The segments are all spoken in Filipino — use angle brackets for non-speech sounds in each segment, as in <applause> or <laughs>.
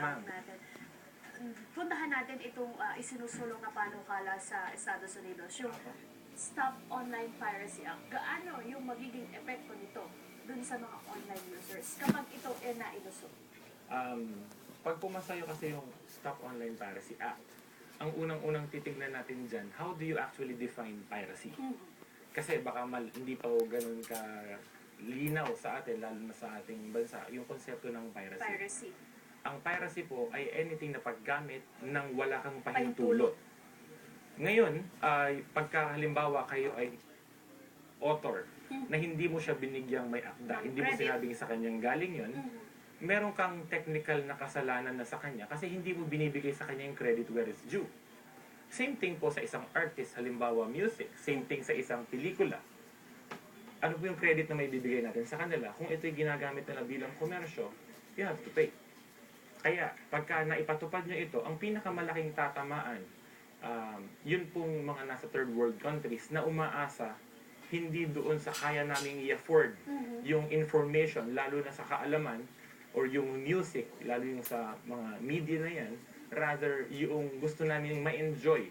ma'am. natin. Puntahan natin itong ah, isinusulong na panukala sa Estados Unidos, yung Stop Online Piracy Act. Gaano yung magiging epekto nito dun sa mga online users kapag ito ay nailusog? Um, pag pumasayo kasi yung Stop Online Piracy Act, ang unang-unang titignan natin dyan, how do you actually define piracy? Mhm. Kasi baka mal, hindi pa o ganun ka linaw sa atin, lalo na sa ating bansa, yung konsepto ng piracy. Piracy. Ang piracy po ay anything na paggamit ng wala kang pahintulot. Ngayon, ay pagka halimbawa kayo ay author, na hindi mo siya binigyang may akda, hindi mo sinabing sa kanyang galing yon, Mhm. meron kang technical na kasalanan na sa kanya kasi hindi mo binibigay sa kanya yung credit where it's due. Same thing po sa isang artist, halimbawa music. Same thing sa isang pelikula. Ano po yung credit na may bibigay natin sa kanila? Kung ito'y ginagamit nila bilang komersyo, you have to pay. Kaya, pagka naipatupad nyo ito, ang pinakamalaking tatamaan, um, yun pong mga nasa third world countries na umaasa hindi doon sa kaya naming i-afford Mhm. yung information, lalo na sa kaalaman, or yung music, lalo yung sa mga media na yan, rather yung gusto namin ma-enjoy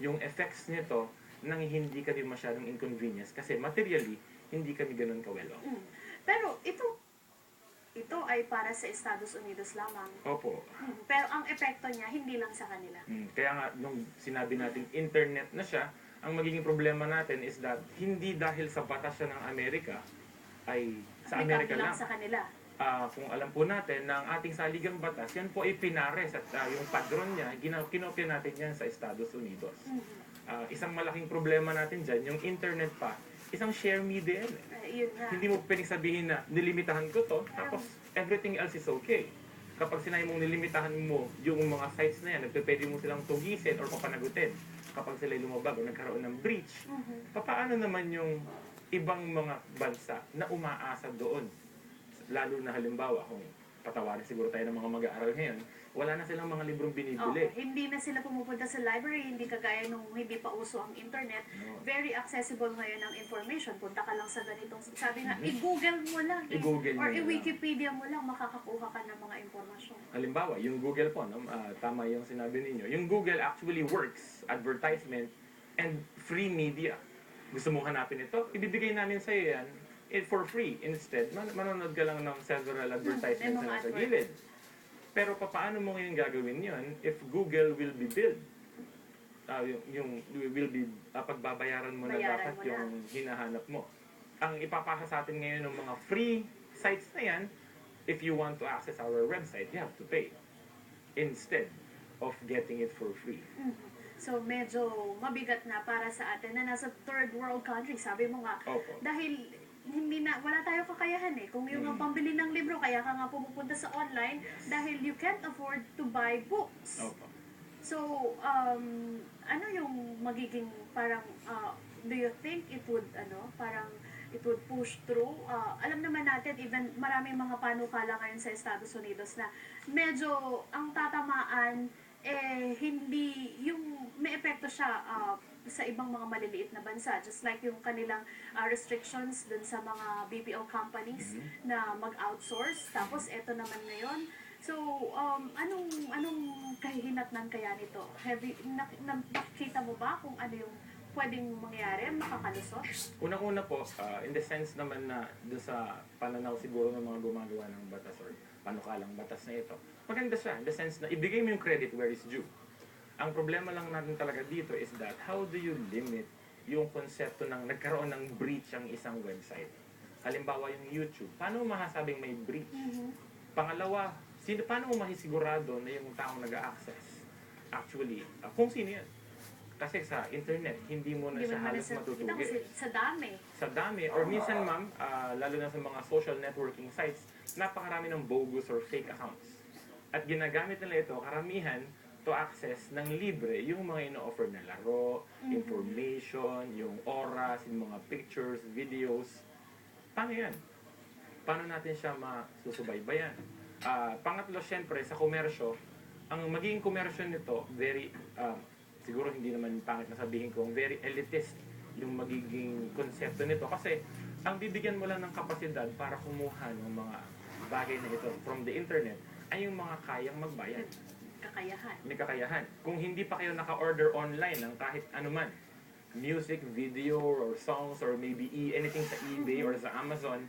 yung effects nito nang hindi kami masyadong inconvenience kasi materially, hindi kami ganun kawelo. Mm. Pero ito, ito ay para sa Estados Unidos lamang. Opo. Mhm. Pero ang epekto niya, hindi lang sa kanila. Mm, Kaya nga, nung sinabi natin internet na siya, ang magiging problema natin is that hindi dahil sa batas siya ng Amerika, ay sa Amerika lang lang. sa kanila. Ah, kung alam po natin na ang ating saligang batas, yan po ay pinares at ah, yung padron niya, gina- kinopya natin yan sa Estados Unidos. Mhm. Ah, isang malaking problema natin dyan, yung internet pa, isang share media yan. eh. Yun na. Hindi mo pwedeng sabihin na nilimitahan ko to, tapos everything else is okay. Kapag sinabi mong nilimitahan mo yung mga sites na yan, nagpipwede mo silang tugisin or papanagutin. Kapag sila lumabag o nagkaroon ng breach, Mhm. paano naman yung ibang mga bansa na umaasa doon? Lalo na halimbawa, kung patawarin siguro tayo ng mga mag-aaral ngayon, wala na silang mga librong binibili. hindi na sila pumupunta sa library, hindi kagaya nung hindi pa uso ang internet. No. Very accessible ngayon ang information. Punta ka lang sa ganitong, sabi nga, i-google mo lang. eh. I-google Or i-Wikipedia mo lang, makakakuha ka ng mga impormasyon. Halimbawa, yung Google po, no? Ah, tama yung sinabi ninyo. Yung Google actually works, advertisement, and free media. Gusto mong hanapin ito, ibibigay namin sa iyo yan eh, for free. Instead, man- manonood ka lang ng several advertisements mga na nasa gilid. Pero paano mo ngayon gagawin yon if Google will be billed? Ah, yung, yung will be ah, pagbabayaran mo na Bayaran dapat mo na. yung hinahanap mo. Ang ipapasa sa atin ngayon ng mga free sites na yan, if you want to access our website, you have to pay instead of getting it for free. Mhm. So, medyo mabigat na para sa atin na nasa third world country. Sabi mo nga, Opo. dahil hindi na, wala tayo kakayahan eh. Kung yung Mm. pambili ng libro, kaya ka nga pumupunta sa online dahil you can't afford to buy books. Opo. So, um, ano yung magiging parang, uh, do you think it would, ano, parang it would push through? Uh, alam naman natin, even maraming mga panukala ngayon sa Estados Unidos na medyo ang tatamaan, eh, hindi, yung may epekto siya uh, sa ibang mga maliliit na bansa. Just like yung kanilang uh, restrictions dun sa mga BPO companies na mag-outsource. Tapos, eto naman ngayon, So, um, anong anong kahihinatnan kaya nito? Have you, nak, na, nakikita mo ba kung ano yung pwedeng mangyari, makakalusot? Unang-una po, ah, in the sense naman na doon sa pananaw siguro ng mga gumagawa ng batas or panukalang batas na ito, maganda siya in the sense na ibigay mo yung credit where is due. Ang problema lang natin talaga dito is that how do you limit yung konsepto ng nagkaroon ng breach ang isang website? Halimbawa yung YouTube, paano mo masasabing may breach? Pangalawa, sino, paano mo masisigurado na yung taong nag-access? Actually, ah, kung sino yan. Kasi sa internet, hindi mo na Hindi siya halos sa, matutugis si- sa dami. sa dami or minsan ma'am, ah, lalo na sa mga social networking sites, napakarami ng bogus or fake accounts. At ginagamit nila ito, karamihan, to access ng libre yung mga ino-offer na laro, information, yung oras, yung mga pictures, videos. Paano yan? Paano natin siya masusubaybayan? Ah, pangatlo, syempre, sa komersyo, ang magiging komersyo nito, very, ah, siguro hindi naman pangit na sabihin kong very elitist yung magiging konsepto nito. Kasi, ang bibigyan mo lang ng kapasidad para kumuha ng mga bagay na ito from the internet ay yung mga kayang magbayad. Kakayahan. May kakayahan. Kung hindi pa kayo naka-order online ng kahit anuman, music, video, or songs, or maybe e anything sa eBay or sa Amazon,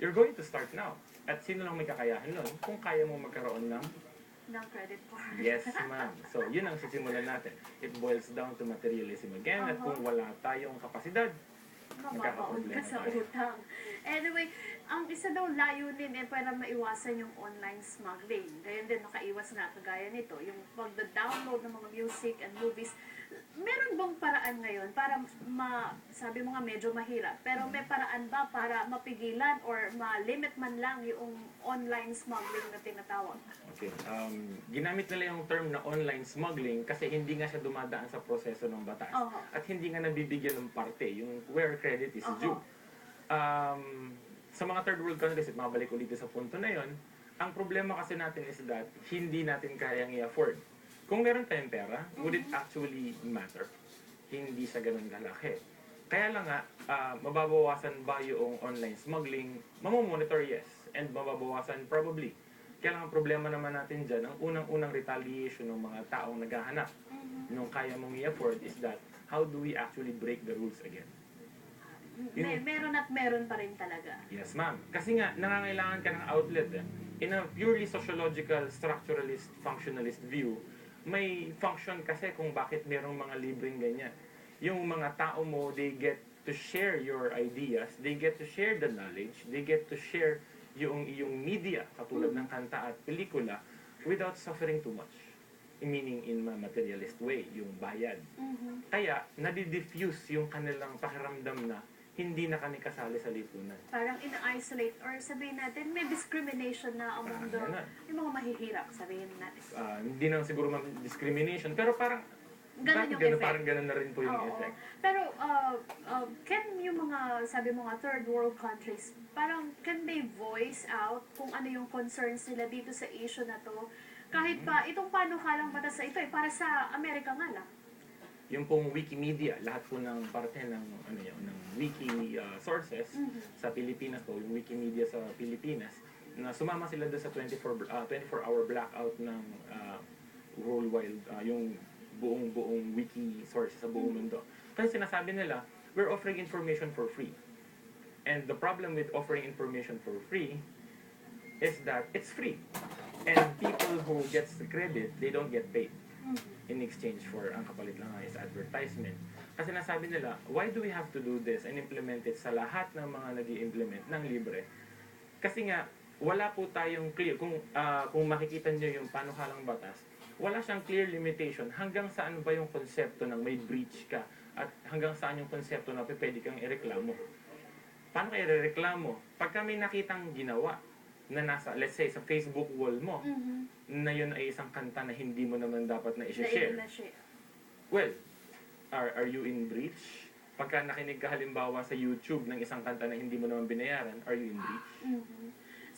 you're going to start now. At sino lang may kakayahan nun? Kung kaya mo magkaroon ng ng credit card. Yes, <laughs> ma'am. So, yun ang sisimulan natin. It boils down to materialism again. At kung wala tayong kapasidad, Mababaon ka sa tayo. utang. Anyway, ang isa daw layunin eh para maiwasan yung online smuggling. Gayon din makaiwas na kagaya nito, yung pagda-download ng mga music and movies. Meron bang paraan ngayon para ma, sabi mo nga medyo mahirap, pero may paraan ba para mapigilan or ma-limit man lang yung online smuggling na tinatawag? Okay. Um, ginamit nila yung term na online smuggling kasi hindi nga siya dumadaan sa proseso ng batas. Oho. At hindi nga nabibigyan ng parte, yung where credit is Oho. due. Um, sa mga third world countries, at mabalik ulit sa punto na yon, ang problema kasi natin is that hindi natin kayang i-afford. Kung meron tayong pera, would it actually matter? Hindi sa ganun kalaki. Kaya lang nga, ah, mababawasan ba yung online smuggling? Mamomonitor, yes. And mababawasan, probably. Kaya lang ang problema naman natin dyan, ang unang-unang retaliation ng mga taong naghahanap nung kaya mong i-afford is that how do we actually break the rules again? May, meron at meron pa rin talaga. Yes, ma'am. Kasi nga, nangangailangan ka ng outlet. Eh. In a purely sociological, structuralist, functionalist view, may function kasi kung bakit merong mga libreng ganyan. Yung mga tao mo, they get to share your ideas, they get to share the knowledge, they get to share yung yung media, katulad ng kanta at pelikula, without suffering too much. Meaning in a materialist way, yung bayad. Mhm. Kaya, nadidiffuse yung kanilang pakiramdam na hindi na kami kasali sa lipunan. Parang in-isolate or sabihin natin may discrimination na among the, Parang ganun. yung mga mahihirap, sabihin natin. Ah, hindi naman siguro ma'am discrimination, pero parang Ganun bakit yung ganun, effect. parang ganun na rin po yung Oo. effect. Pero, uh, uh, can yung mga, sabi mo nga, third world countries, parang can they voice out kung ano yung concerns nila dito sa issue na to? Kahit pa, itong panukalang batas sa ito, eh, para sa Amerika nga lang. Yung pong Wikimedia, lahat po ng parte ng ano yun, ng wiki ah, sources Mhm. sa Pilipinas po, yung Wikimedia sa Pilipinas, na sumama sila doon sa 24 ah, 24 hour blackout ng ah, worldwide ah, yung buong buong wiki sources sa buong mundo. Kasi sinasabi nila, we're offering information for free. And the problem with offering information for free is that it's free. And people who gets the credit, they don't get paid. In exchange for ang kapalit lang is advertisement. Kasi nasabi nila, why do we have to do this and implement it sa lahat ng mga nag implement ng libre? Kasi nga, wala po tayong clear. Kung, ah, kung makikita nyo yung panukalang batas, wala siyang clear limitation hanggang saan ba yung konsepto ng may breach ka at hanggang saan yung konsepto na pwede kang ireklamo. Paano kayo ireklamo? Pagka may nakitang ginawa na nasa, let's say, sa Facebook wall mo, Mhm. na yun ay isang kanta na hindi mo naman dapat na Na i-share. i-share. Well, are, are you in breach? Pagka nakinig ka halimbawa sa YouTube ng isang kanta na hindi mo naman binayaran, are you in breach? Mhm.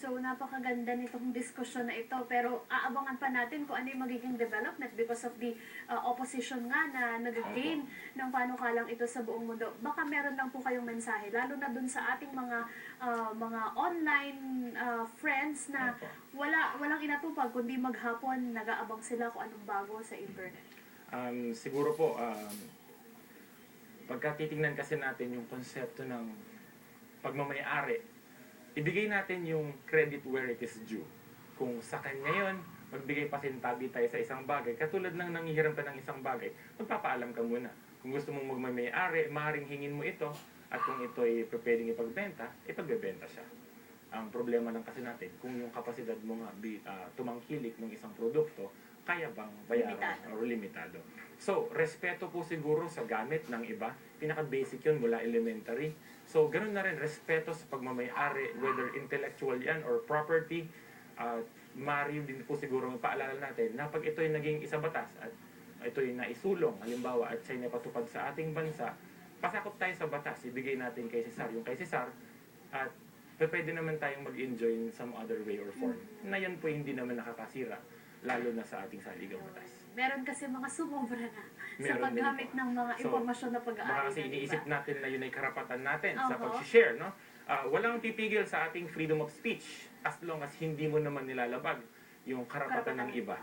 So, napakaganda nitong diskusyon na ito. Pero aabangan pa natin kung ano yung magiging development because of the uh, opposition nga na nag-gain ng panukalang ito sa buong mundo. Baka meron lang po kayong mensahe, lalo na dun sa ating mga uh, mga online uh, friends na wala walang inatupag kundi maghapon nag-aabang sila kung anong bago sa internet. Um, siguro po, um, pagka titingnan kasi natin yung konsepto ng pagmamayari, ibigay natin yung credit where it is due. Kung sa kanya yun, magbigay pasintabi tayo sa isang bagay. Katulad ng nangihiram ka ng isang bagay, magpapaalam ka muna. Kung gusto mong magmamayari, maaaring hingin mo ito, at kung ito ay pwedeng ipagbenta, ipagbebenta siya. Ang problema lang kasi natin, kung yung kapasidad mo nga ah, tumangkilik ng isang produkto, kaya bang bayaran Limitado. or limitado. So, respeto po siguro sa gamit ng iba. Pinaka-basic yun mula elementary. So, ganun na rin, respeto sa pagmamayari, whether intellectual yan or property. At mari din po siguro paalala natin na pag ito'y naging isa batas at ito'y naisulong, halimbawa, at siya'y napatupad sa ating bansa, pasakop tayo sa batas, ibigay natin kay Cesar yung kay Cesar, at pwede naman tayong mag-enjoy in some other way or form. Na yan po hindi naman nakakasira, lalo na sa ating saligang batas. Meron kasi mga sumobra na sa Meron din paggamit ng mga So, impormasyon na Baka pag-aari kasi ng iba. iniisip natin na yun ay karapatan natin sa Oho. pag-share, no? Ah, walang pipigil sa ating freedom of speech as long as hindi mo naman nilalabag yung karapatan ng iba.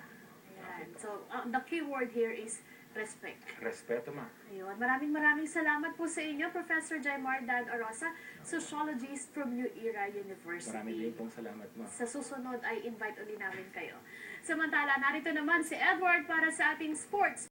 Ayan. So, uh, the key word here is respect. Respeto, ma. Ayun. Maraming maraming salamat po sa inyo, Professor Jaimar Dan Orosa, sociologist from New Era University. Marami din pong salamat, ma. Sa susunod ay invite uli namin kayo. Samantala, narito naman si Edward para sa ating sports